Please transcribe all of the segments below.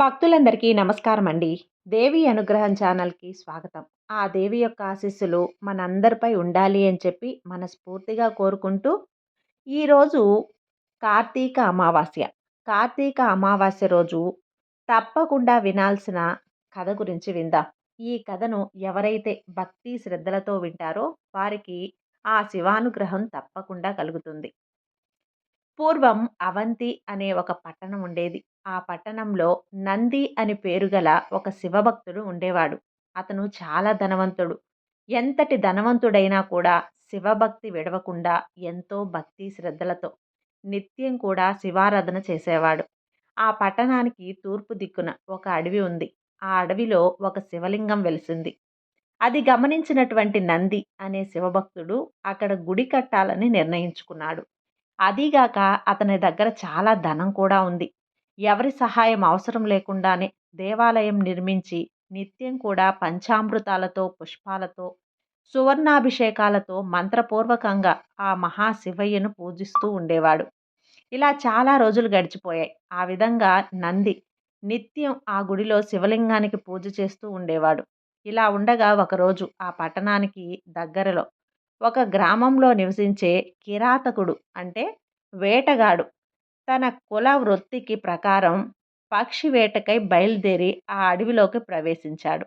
భక్తులందరికీ నమస్కారం అండి దేవి అనుగ్రహం ఛానల్కి స్వాగతం. ఆ దేవి యొక్క ఆశీస్సులు మనందరిపై ఉండాలి అని చెప్పి మనస్ఫూర్తిగా కోరుకుంటూ ఈరోజు కార్తీక అమావాస్య. కార్తీక అమావాస్య రోజు తప్పకుండా వినాల్సిన కథ గురించి విందాం. ఈ కథను ఎవరైతే భక్తి శ్రద్ధలతో వింటారో వారికి ఆ శివానుగ్రహం తప్పకుండా కలుగుతుంది. పూర్వం అవంతి అనే ఒక పట్టణం ఉండేది. ఆ పట్టణంలో నంది అని పేరు గల ఒక శివభక్తుడు ఉండేవాడు. అతను చాలా ధనవంతుడు. ఎంతటి ధనవంతుడైనా కూడా శివభక్తి విడవకుండా ఎంతో భక్తి శ్రద్ధలతో నిత్యం కూడా శివారాధన చేసేవాడు. ఆ పట్టణానికి తూర్పు దిక్కున ఒక అడవి ఉంది. ఆ అడవిలో ఒక శివలింగం వెలిసింది. అది గమనించినటువంటి నంది అనే శివభక్తుడు అక్కడ గుడి కట్టాలని నిర్ణయించుకున్నాడు. అదీగాక అతని దగ్గర చాలా ధనం కూడా ఉంది. ఎవరి సహాయం అవసరం లేకుండానే దేవాలయం నిర్మించి నిత్యం కూడా పంచామృతాలతో పుష్పాలతో సువర్ణాభిషేకాలతో మంత్రపూర్వకంగా ఆ మహాశివయ్యను పూజిస్తూ ఉండేవాడు. ఇలా చాలా రోజులు గడిచిపోయాయి. ఆ విధంగా నంది నిత్యం ఆ గుడిలో శివలింగానికి పూజ చేస్తూ ఉండేవాడు. ఇలా ఉండగా ఒకరోజు ఆ పట్టణానికి దగ్గరలో ఒక గ్రామంలో నివసించే కిరాతకుడు అంటే వేటగాడు తన కుల వృత్తికి ప్రకారం పక్షి వేటకై బయలుదేరి ఆ అడవిలోకి ప్రవేశించాడు.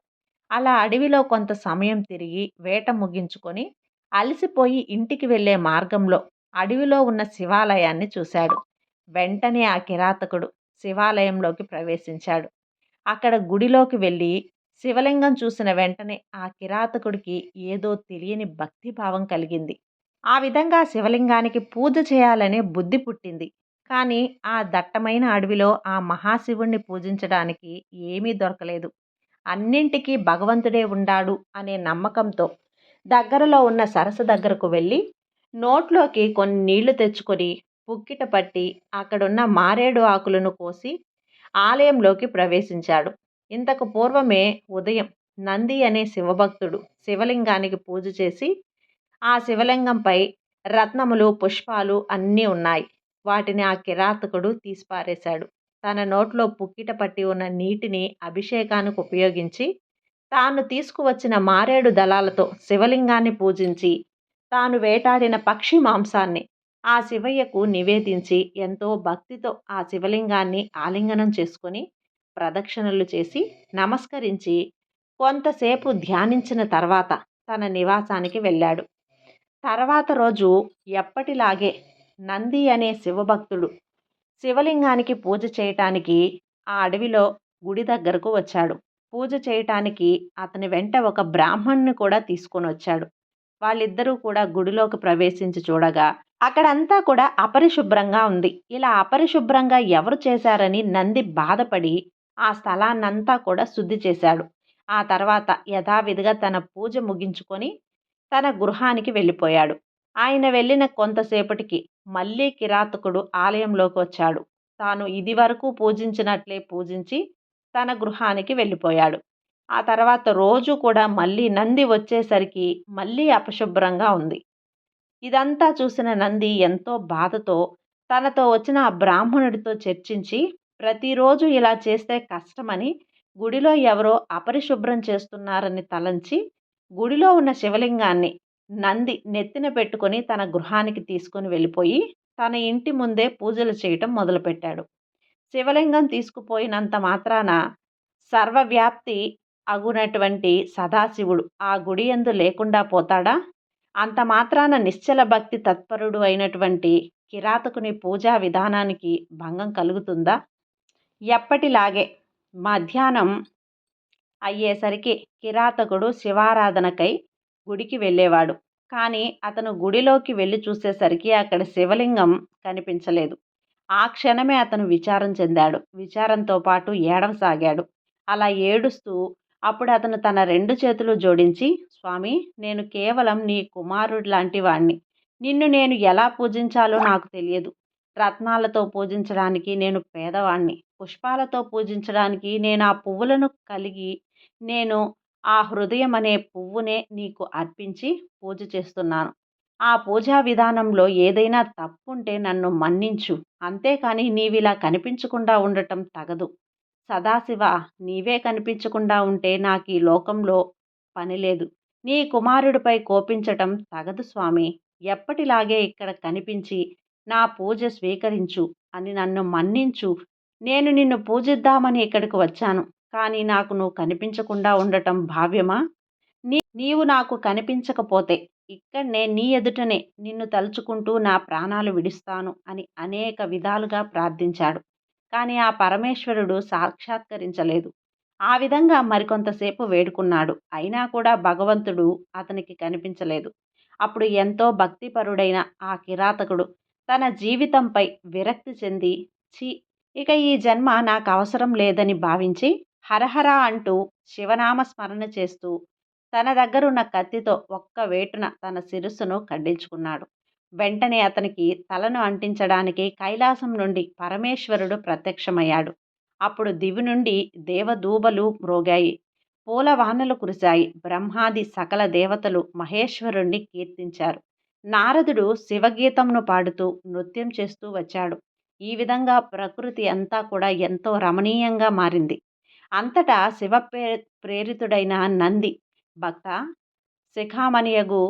అలా అడవిలో కొంత సమయం తిరిగి వేట ముగించుకొని అలసిపోయి ఇంటికి వెళ్ళే మార్గంలో అడవిలో ఉన్న శివాలయాన్ని చూశాడు. వెంటనే ఆ కిరాతకుడు శివాలయంలోకి ప్రవేశించాడు. అక్కడ గుడిలోకి వెళ్ళి శివలింగం చూసిన వెంటనే ఆ కిరాతకుడికి ఏదో తెలియని భక్తిభావం కలిగింది. ఆ విధంగా శివలింగానికి పూజ చేయాలనే బుద్ధి పుట్టింది. కానీ ఆ దట్టమైన అడవిలో ఆ మహాశివుణ్ణి పూజించడానికి ఏమీ దొరకలేదు. అన్నింటికీ భగవంతుడే ఉండాడు అనే నమ్మకంతో దగ్గరలో ఉన్న సరస్సు దగ్గరకు వెళ్ళి నోట్లోకి కొన్ని నీళ్ళు తెచ్చుకొని పుక్కిట పట్టి అక్కడున్న మారేడు ఆకులను కోసి ఆలయంలోకి ప్రవేశించాడు. ఇంతకు పూర్వమే ఉదయం నంది అనే శివభక్తుడు శివలింగానికి పూజ చేసి ఆ శివలింగంపై రత్నములు పుష్పాలు అన్నీ ఉన్నాయి. వాటిని ఆ కిరాతకుడు తీసిపారేశాడు. తన నోట్లో పుక్కిట పట్టి ఉన్న నీటిని అభిషేకానికి ఉపయోగించి తాను తీసుకువచ్చిన మారేడు దళాలతో శివలింగాన్ని పూజించి తాను వేటాడిన పక్షి మాంసాన్ని ఆ శివయ్యకు నివేదించి ఎంతో భక్తితో ఆ శివలింగాన్ని ఆలింగనం చేసుకొని ప్రదక్షిణలు చేసి నమస్కరించి కొంతసేపు ధ్యానించిన తర్వాత తన నివాసానికి వెళ్ళాడు. తర్వాత రోజు ఎప్పటిలాగే నంది అనే శివభక్తుడు. శివలింగానికి పూజ చేయటానికి ఆ అడవిలో గుడి దగ్గరకు వచ్చాడు. పూజ చేయటానికి అతని వెంట ఒక బ్రాహ్మణ్ణి కూడా తీసుకొని వచ్చాడు. వాళ్ళిద్దరూ కూడా గుడిలోకి ప్రవేశించి చూడగా అక్కడంతా కూడా అపరిశుభ్రంగా ఉంది. ఇలా అపరిశుభ్రంగా ఎవరు చేశారని నంది బాధపడి ఆ స్థలాన్నంతా కూడా శుద్ధి చేశాడు. ఆ తర్వాత యథావిధిగా తన పూజ ముగించుకొని తన గృహానికి వెళ్ళిపోయాడు. ఆయన వెళ్ళిన కొంతసేపటికి మళ్ళీ కిరాతకుడు ఆలయంలోకి వచ్చాడు. తాను ఇదివరకు పూజించినట్లే పూజించి తన గృహానికి వెళ్ళిపోయాడు. ఆ తర్వాత రోజు కూడా మళ్ళీ నంది వచ్చేసరికి మళ్ళీ అపశుభ్రంగా ఉంది. ఇదంతా చూసిన నంది ఎంతో బాధతో తనతో వచ్చిన ఆ బ్రాహ్మణుడితో చర్చించి ప్రతిరోజు ఇలా చేస్తే కష్టమని గుడిలో ఎవరో అపరిశుభ్రం చేస్తున్నారని తలంచి గుడిలో ఉన్న శివలింగాన్ని నంది నెత్తిన పెట్టుకొని తన గృహానికి తీసుకొని వెళ్ళిపోయి తన ఇంటి ముందే పూజలు చేయటం మొదలుపెట్టాడు. శివలింగం తీసుకుపోయినంత మాత్రాన సర్వవ్యాప్తి అగునటువంటి సదాశివుడు ఆ గుడి ఎందు లేకుండా పోతాడా? అంత మాత్రాన నిశ్చల భక్తి తత్పరుడు అయినటువంటి కిరాతకుని పూజా విధానానికి భంగం కలుగుతుందా? ఎప్పటిలాగే మధ్యాహ్నం అయ్యేసరికి కిరాతకుడు శివారాధనకై గుడికి వెళ్ళేవాడు. కానీ అతను గుడిలోకి వెళ్ళి చూసేసరికి అక్కడ శివలింగం కనిపించలేదు. ఆ క్షణమే అతను విచారం చెందాడు. విచారంతో పాటు ఏడవసాగాడు. అలా ఏడుస్తూ అప్పుడు అతను తన రెండు చేతులు జోడించి స్వామి నేను కేవలం నీ కుమారుడు లాంటి వాణ్ణి. నిన్ను నేను ఎలా పూజించాలో నాకు తెలియదు. రత్నాలతో పూజించడానికి నేను పేదవాణ్ణి. పుష్పాలతో పూజించడానికి నేను ఆ పువ్వులను కలిగి నేను ఆ హృదయం అనే పువ్వునే నీకు అర్పించి పూజ చేస్తున్నాను. ఆ పూజా విధానంలో ఏదైనా తప్పుంటే నన్ను మన్నించు. అంతేకాని నీవిలా కనిపించకుండా ఉండటం తగదు. సదాశివ నీవే కనిపించకుండా ఉంటే నాకు ఈ లోకంలో పనిలేదు నీ కుమారుడిపై కోపించటం తగదు స్వామి. ఎప్పటిలాగే ఇక్కడ కనిపించి నా పూజ స్వీకరించు అని నన్ను మన్నించు. నేను నిన్ను పూజిద్దామని ఇక్కడికి వచ్చాను. కానీ నాకు నువ్వు కనిపించకుండా ఉండటం భావ్యమా? నీ నీవు నాకు కనిపించకపోతే ఇక్కడనే నీ ఎదుటనే నిన్ను తలుచుకుంటూ నా ప్రాణాలు విడుస్తాను అని అనేక విధాలుగా ప్రార్థించాడు. కానీ ఆ పరమేశ్వరుడు సాక్షాత్కరించలేదు. ఆ విధంగా మరికొంతసేపు వేడుకున్నాడు. అయినా కూడా భగవంతుడు అతనికి కనిపించలేదు. అప్పుడు ఎంతో భక్తిపరుడైన ఆ కిరాతకుడు తన జీవితంపై విరక్తి చెంది చి ఇక ఈ జన్మ నాకు అవసరం లేదని భావించి హరహర అంటూ శివనామ స్మరణ చేస్తూ తన దగ్గరున్న కత్తితో ఒక్క వేటున తన శిరస్సును ఖండించుకున్నాడు. వెంటనే అతనికి తలను అంటించడానికి కైలాసం నుండి పరమేశ్వరుడు ప్రత్యక్షమయ్యాడు. అప్పుడు దివి నుండి దేవదూబలు మ్రోగాయి. పూల వానలు కురిశాయి. బ్రహ్మాది సకల దేవతలు మహేశ్వరుణ్ణి కీర్తించారు. నారదుడు శివగీతంను పాడుతూ నృత్యం చేస్తూ వచ్చాడు. ఈ విధంగా ప్రకృతి అంతా కూడా ఎంతో రమణీయంగా మారింది. అంతటా శివ ప్రేరితుడైన నంది. భక్త శిఖామణియగు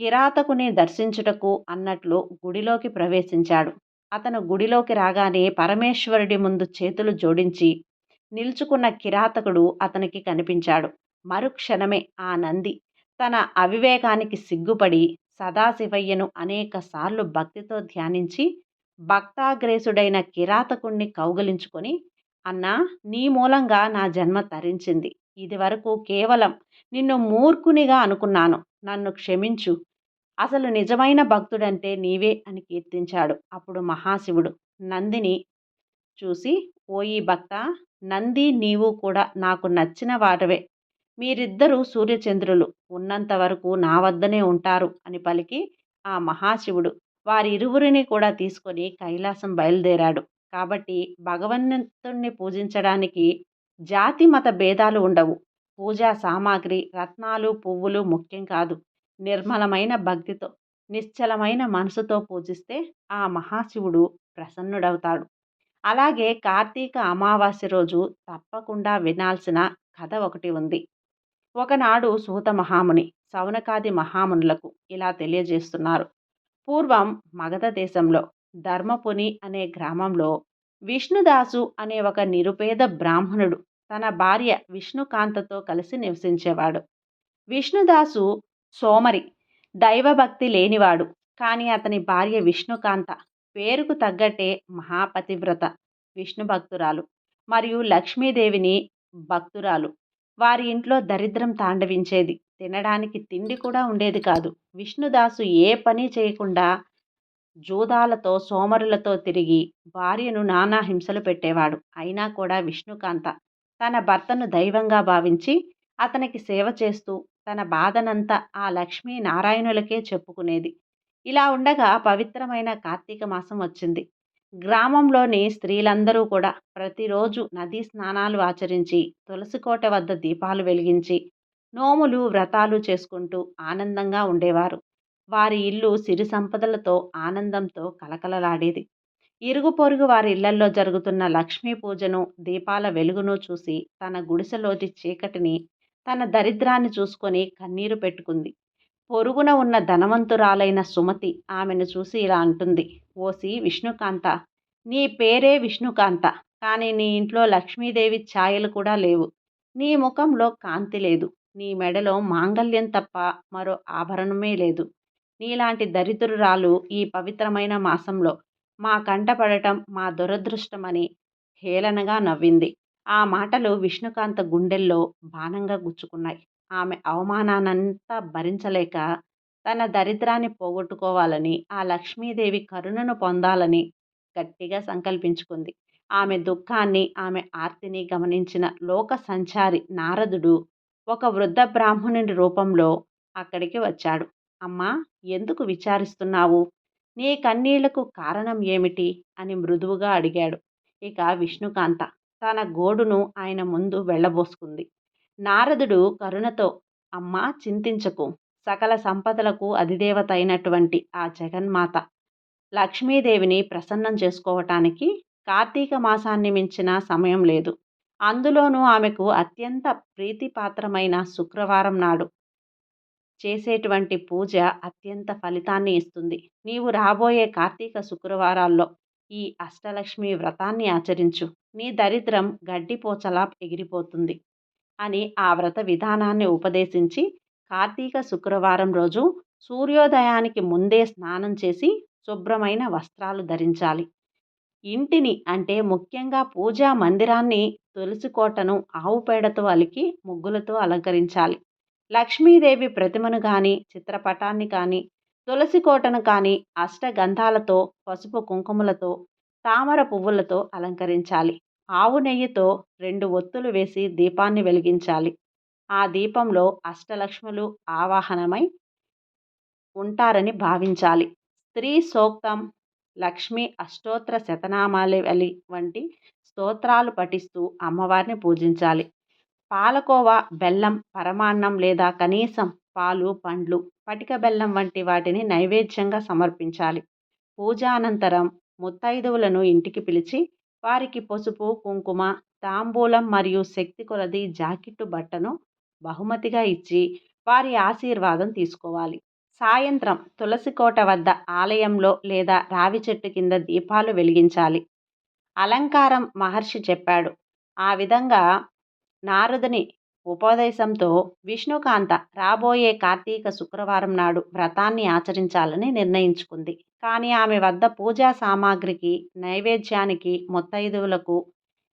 కిరాతకుని దర్శించుటకు అన్నట్లు గుడిలోకి ప్రవేశించాడు. అతను గుడిలోకి రాగానే పరమేశ్వరుడి ముందు చేతులు జోడించి నిల్చుకున్న కిరాతకుడు అతనికి కనిపించాడు. మరుక్షణమే ఆ నంది తన అవివేకానికి సిగ్గుపడి సదాశివయ్యను అనేక సార్లు భక్తితో ధ్యానించి భక్తాగ్రేసుడైన కిరాతకుణ్ణి కౌగలించుకొని అన్నా నీ మూలంగా నా జన్మ తరించింది. ఇదివరకు కేవలం నిన్ను మూర్ఖునిగా అనుకున్నాను. నన్ను క్షమించు. అసలు నిజమైన భక్తుడంటే నీవే అని కీర్తించాడు అప్పుడు మహాశివుడు. నందిని చూసి ఓయి భక్త నంది నీవు కూడా నాకు నచ్చిన వాటవే. మీరిద్దరూ సూర్యచంద్రులు. ఉన్నంత వరకు నా వద్దనే ఉంటారు అని పలికి ఆ మహాశివుడు. వారిరువురిని కూడా తీసుకొని కైలాసం బయలుదేరాడు. కాబట్టి భగవంతుణ్ణి పూజించడానికి జాతి మత భేదాలు ఉండవు. పూజా సామాగ్రి రత్నాలు పువ్వులు ముఖ్యం కాదు. నిర్మలమైన భక్తితో నిశ్చలమైన మనసుతో పూజిస్తే ఆ మహాశివుడు ప్రసన్నుడవుతాడు. అలాగే కార్తీక అమావాస్య రోజు తప్పకుండా వినాల్సిన కథ ఒకటి ఉంది. ఒకనాడు సూత మహాముని సౌనకాది మహామునులకు ఇలా తెలియజేస్తున్నారు. పూర్వం మగధ దేశంలో ధర్మపుని అనే గ్రామంలో విష్ణుదాసు అనే ఒక నిరుపేద బ్రాహ్మణుడు తన భార్య విష్ణుకాంతతో కలిసి నివసించేవాడు. విష్ణుదాసు సోమరి దైవభక్తి లేనివాడు కానీ అతని భార్య విష్ణుకాంత పేరుకు తగ్గట్టే మహాపతివ్రత విష్ణు భక్తురాలు మరియు లక్ష్మీదేవిని భక్తురాలు. వారి ఇంట్లో దరిద్రం తాండవించేది తినడానికి తిండి కూడా ఉండేది కాదు. విష్ణుదాసు ఏ పని చేయకుండా జూదాలతో సోమరులతో తిరిగి భార్యను నానా హింసలు పెట్టేవాడు. అయినా కూడా విష్ణుకాంత తన భర్తను దైవంగా భావించి అతనికి సేవ చేస్తూ తన బాధనంతా ఆ లక్ష్మీ నారాయణులకే చెప్పుకునేది. ఇలా ఉండగా పవిత్రమైన కార్తీక మాసం వచ్చింది. గ్రామంలోని స్త్రీలందరూ కూడా ప్రతిరోజు నదీ స్నానాలు ఆచరించి తులసికోట వద్ద దీపాలు వెలిగించి నోములు వ్రతాలు చేసుకుంటూ ఆనందంగా ఉండేవారు. వారి ఇల్లు సిరి సంపదలతో ఆనందంతో కలకలలాడేది. ఇరుగు పొరుగు వారి ఇళ్ళల్లో జరుగుతున్న లక్ష్మీ పూజను దీపాల వెలుగును చూసి తన గుడిసెలోటి చీకటిని తన దరిద్రాన్ని చూసుకొని కన్నీరు పెట్టుకుంది. పొరుగున ఉన్న ధనవంతురాలైన సుమతి ఆమెను చూసి ఇలా అంటుంది. ఓసి విష్ణుకాంత! నీ పేరే విష్ణుకాంత! కానీ నీ ఇంట్లో లక్ష్మీదేవి ఛాయలు కూడా లేవు. నీ ముఖంలో కాంతి లేదు. నీ మెడలో మాంగల్యం తప్ప మరో ఆభరణమే లేదు. నీలాంటి దరిద్రురాలు ఈ పవిత్రమైన మాసంలో మా కంటపడటం మా దురదృష్టమని హేళనగా నవ్వింది. ఆ మాటలు విష్ణుకాంత గుండెల్లో బాణంగా గుచ్చుకున్నాయి. ఆమె అవమానానంతా భరించలేక తన దరిద్రాన్ని పోగొట్టుకోవాలని ఆ లక్ష్మీదేవి కరుణను పొందాలని గట్టిగా సంకల్పించుకుంది. ఆమె దుఃఖాన్ని ఆమె ఆర్తిని గమనించిన లోక సంచారి నారదుడు ఒక వృద్ధ బ్రాహ్మణుని రూపంలో అక్కడికి వచ్చాడు. అమ్మా ఎందుకు విచారిస్తున్నావు? నీ కన్నీళ్ళకు కారణం ఏమిటి? అని మృదువుగా అడిగాడు. ఇక విష్ణుకాంత తన గోడును ఆయన ముందు వెళ్ళబోసుకుంది. నారదుడు కరుణతో అమ్మా చింతించకు. సకల సంపదలకు అధిదేవత అయినటువంటి ఆ జగన్మాత లక్ష్మీదేవిని ప్రసన్నం చేసుకోవటానికి కార్తీక మాసాన్ని మించిన సమయం లేదు. అందులోనూ ఆమెకు అత్యంత ప్రీతిపాత్రమైన శుక్రవారం నాడు చేసేటువంటి పూజ అత్యంత ఫలితాన్ని ఇస్తుంది. నీవు రాబోయే కార్తీక శుక్రవారాల్లో ఈ అష్టలక్ష్మి వ్రతాన్ని ఆచరించు. నీ దరిద్రం గడ్డిపోచలా ఎగిరిపోతుంది అని ఆ వ్రత విధానాన్ని ఉపదేశించి కార్తీక శుక్రవారం రోజు సూర్యోదయానికి ముందే స్నానం చేసి శుభ్రమైన వస్త్రాలు ధరించాలి. ఇంటిని అంటే ముఖ్యంగా పూజా మందిరాన్ని తులసి కోటను ఆవు పేడతో అలికి ముగ్గులతో అలంకరించాలి. లక్ష్మీదేవి ప్రతిమను కానీ చిత్రపటాన్ని కానీ తులసి కోటను కానీ అష్టగంధాలతో పసుపు కుంకుమలతో తామర పువ్వులతో అలంకరించాలి. ఆవు నెయ్యితో రెండు ఒత్తులు వేసి దీపాన్ని వెలిగించాలి. ఆ దీపంలో అష్టలక్ష్ములు ఆవాహనమై ఉంటారని భావించాలి. స్త్రీ సోక్తం లక్ష్మి అష్టోత్తర శతనామాలి వంటి స్తోత్రాలు పఠిస్తూ అమ్మవారిని పూజించాలి. పాలకోవ బెల్లం పరమాన్నం లేదా కనీసం పాలు పండ్లు పటిక బెల్లం వంటి వాటిని నైవేద్యంగా సమర్పించాలి. పూజ అనంతరం ముత్తైదువులను ఇంటికి పిలిచి వారికి పసుపు కుంకుమ తాంబూలం మరియు శక్తి కొలది జాకెట్టు బట్టను బహుమతిగా ఇచ్చి వారి ఆశీర్వాదం తీసుకోవాలి. సాయంత్రం తులసికోట వద్ద ఆలయంలో లేదా రావి చెట్టు కింద దీపాలు వెలిగించాలి. అలంకారం మహర్షి చెప్పాడు. ఆ విధంగా నారదుని ఉపదేశంతో విష్ణుకాంత రాబోయే కార్తీక శుక్రవారం నాడు వ్రతాన్ని ఆచరించాలని నిర్ణయించుకుంది. కానీ ఆమె వద్ద పూజా సామాగ్రికి నైవేద్యానికి ముత్తైదువులకు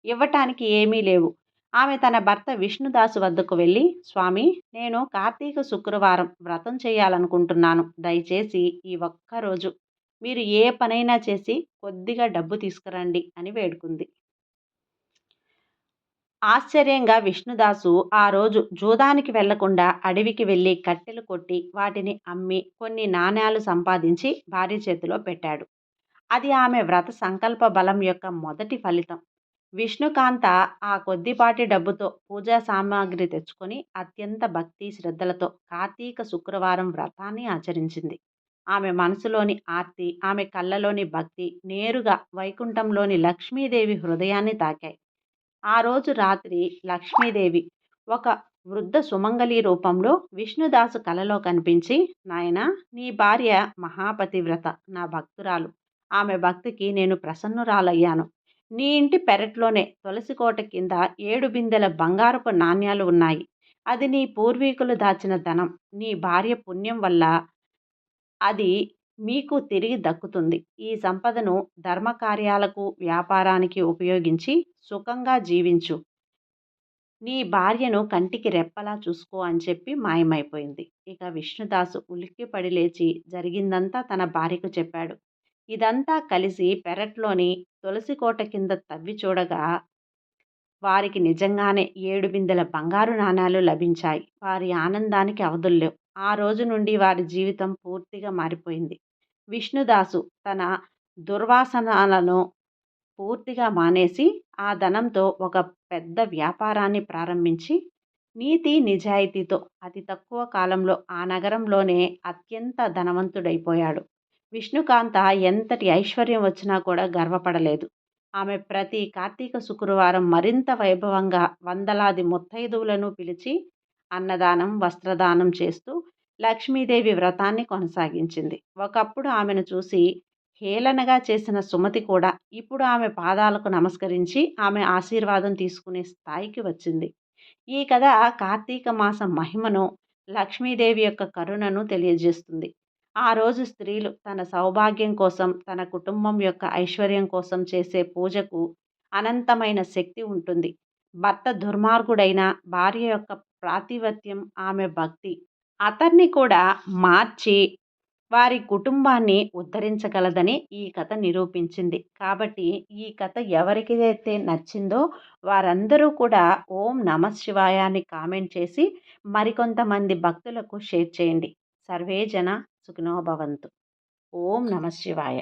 ఇవ్వటానికి ఏమీ లేవు. ఆమె తన భర్త విష్ణుదాసు వద్దకు వెళ్ళి స్వామి నేను కార్తీక శుక్రవారం వ్రతం చేయాలనుకుంటున్నాను. దయచేసి ఈ ఒక్కరోజు మీరు ఏ పనైనా చేసి కొద్దిగా డబ్బు తీసుకురండి అని వేడుకుంది. ఆశ్చర్యంగా విష్ణుదాసు ఆ రోజు జూదానికి వెళ్ళకుండా అడవికి వెళ్ళి కట్టెలు కొట్టి వాటిని అమ్మి కొన్ని నాణ్యాలు సంపాదించి భార్య చేతిలో పెట్టాడు. అది ఆమె వ్రత సంకల్ప బలం యొక్క మొదటి ఫలితం. విష్ణుకాంత ఆ కొద్దిపాటి డబ్బుతో పూజా సామాగ్రి తెచ్చుకొని అత్యంత భక్తి శ్రద్ధలతో కార్తీక శుక్రవారం వ్రతాన్ని ఆచరించింది. ఆమె మనసులోని ఆర్తి ఆమె కళ్ళలోని భక్తి నేరుగా వైకుంఠంలోని లక్ష్మీదేవి హృదయాన్ని తాకాయి. ఆ రోజు రాత్రి లక్ష్మీదేవి ఒక వృద్ధ సుమంగళి రూపంలో విష్ణుదాసు కలలో కనిపించి నాయన నీ భార్య మహాపతివ్రత నా భక్తురాలు. ఆమె భక్తికి నేను ప్రసన్నురాలయ్యాను. నీ ఇంటి పెరట్లోనే తులసి కోట కింద ఏడు బిందెల బంగారపు నాణ్యాలు ఉన్నాయి. అది నీ పూర్వీకులు దాచిన ధనం. నీ భార్య పుణ్యం వల్ల అది మీకు తిరిగి దక్కుతుంది. ఈ సంపదను ధర్మకార్యాలకు వ్యాపారానికి ఉపయోగించి సుఖంగా జీవించు. నీ భార్యను కంటికి రెప్పలా చూసుకో అని చెప్పి మాయమైపోయింది. ఇక విష్ణుదాసు ఉలిక్కిపడి లేచి జరిగిందంతా తన భార్యకు చెప్పాడు. ఇదంతా కలిసి పెరట్లోని తులసి కోట కింద తవ్వి చూడగా వారికి నిజంగానే ఏడు బిందెల బంగారు నాణాలు లభించాయి. వారి ఆనందానికి అవధుల్లేవు ఆ రోజు నుండి వారి జీవితం పూర్తిగా మారిపోయింది. విష్ణుదాసు తన దుర్వాసనాలను పూర్తిగా మానేసి ఆ ధనంతో ఒక పెద్ద వ్యాపారాన్ని ప్రారంభించి నీతి నిజాయితీతో అతి తక్కువ కాలంలో ఆ నగరంలోనే అత్యంత ధనవంతుడైపోయాడు. విష్ణుకాంత ఎంతటి ఐశ్వర్యం వచ్చినా కూడా గర్వపడలేదు. ఆమె ప్రతి కార్తీక శుక్రవారం మరింత వైభవంగా వందలాది ముత్తైదువులను పిలిచి అన్నదానం వస్త్రదానం చేస్తూ లక్ష్మీదేవి వ్రతాన్ని కొనసాగించింది. ఒకప్పుడు ఆమెను చూసి హేళనగా చేసిన సుమతి కూడా ఇప్పుడు ఆమె పాదాలకు నమస్కరించి ఆమె ఆశీర్వాదం తీసుకునే స్థాయికి వచ్చింది. ఈ కథ కార్తీక మాసం మహిమను లక్ష్మీదేవి యొక్క కరుణను తెలియజేస్తుంది. ఆ రోజు స్త్రీలు తన సౌభాగ్యం కోసం తన కుటుంబం యొక్క ఐశ్వర్యం కోసం చేసే పూజకు అనంతమైన శక్తి ఉంటుంది. భర్త దుర్మార్గుడైన భార్య యొక్క ప్రాతిపత్యం ఆమె భక్తి అతన్ని కూడా మార్చి వారి కుటుంబాన్ని ఉద్ధరించగలదని ఈ కథ నిరూపించింది. కాబట్టి ఈ కథ ఎవరికైతే నచ్చిందో వారందరూ కూడా ఓం నమ శివాయ అని కామెంట్ చేసి మరికొంతమంది భక్తులకు షేర్ చేయండి. సర్వే జన సుఖినోభవంతు ఓం నమ శివాయ.